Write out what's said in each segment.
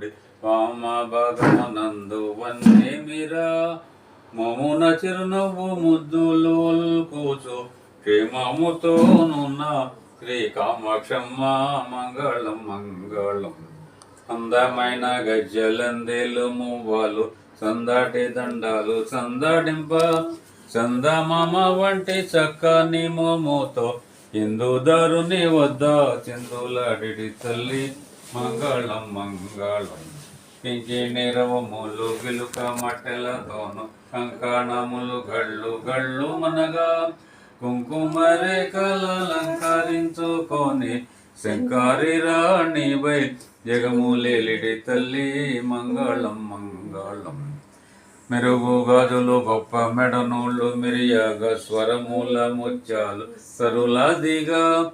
నుండి వామ భాగమునందు వన్నేమిరా మమున చిరునవ్వు ముద్దులు కూచు. క్షేమముతోనున్న శ్రీ కామాక్షమ్మ మంగళం మంగళం. అందమైన గజ్జలందేలు మువ్వాలు సందాటి దండాలు సందాడింప చందమామ వంటి చక్కని మోమోతో ఇందుదారుని వద్ద చిందులాడి తల్లి. మంగళం మంగళం. పింకి నిరవములు గిలుక మట్టెలతోను కంకణములు గళ్ళు గళ్ళు మనగా. కుంకుమ రేఖలంకరించుకొని శంకారి రాణి వై జగములేలిడి తల్లి మంగళం మంగళం. మెరుగు గాజులు గొప్ప మెడనూళ్ళు మిరియాగ స్వరమూల ముత్యాలు సరులదిగా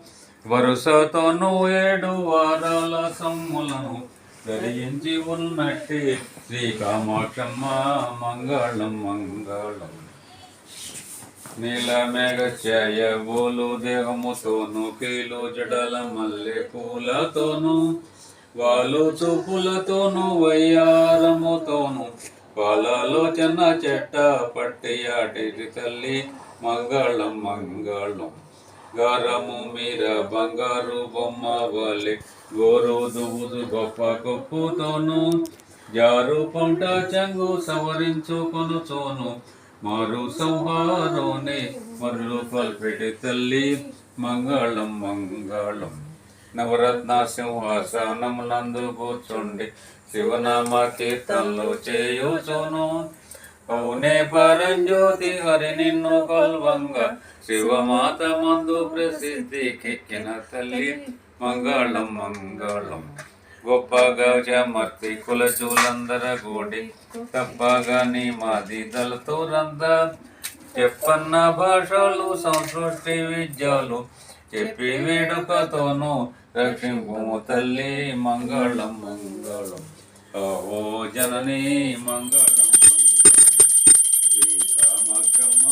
వరుసతోను ఏడు వారాల సమ్ములను ధరించి ఉన్నట్టి. శ్రీ కామాక్షమ్మ మంగళం మంగళం. నీల మేఘ బోలు దేహముతోను కీలు జడల మల్లె పూలతోను వాళ్ళు చూపులతోను వయ్యారముతోను పాలలోచన చెట్ట పట్టి ఆటికి తల్లి మంగళం మంగళం. గరము మీర బంగారు బొమ్మ వలె గోరు దువ్వుదు గొప్ప కొప్పుతోను జారు పంట చెంగు సవరించుకొనుచోను. మరు సంహారోనే మరులు పల్పెటి తల్లి మంగళం మంగళం. నవరత్న సింహాసనములందు కూర్చుండి శివనామ కీర్తనలు చేయుచును. అవునే పరంజ్యోతి హరి నిన్ను కొల్వంగా. శివమాత మందు ప్రసిద్ధి కెక్కిన తల్లి మంగళం మంగళం. గొప్పగా జమర్తి కులచూలందర గోడి తప్పగా నీ మాది దళతో రంద. చెప్పన్న భాషలు సంస్కృతి విద్యలు చెప్పి వేడుకతోను రక్షింపు తల్లి మంగళం మంగళం. ఓ జనని మంగళం. శ్రీ కామాక్షమ్మ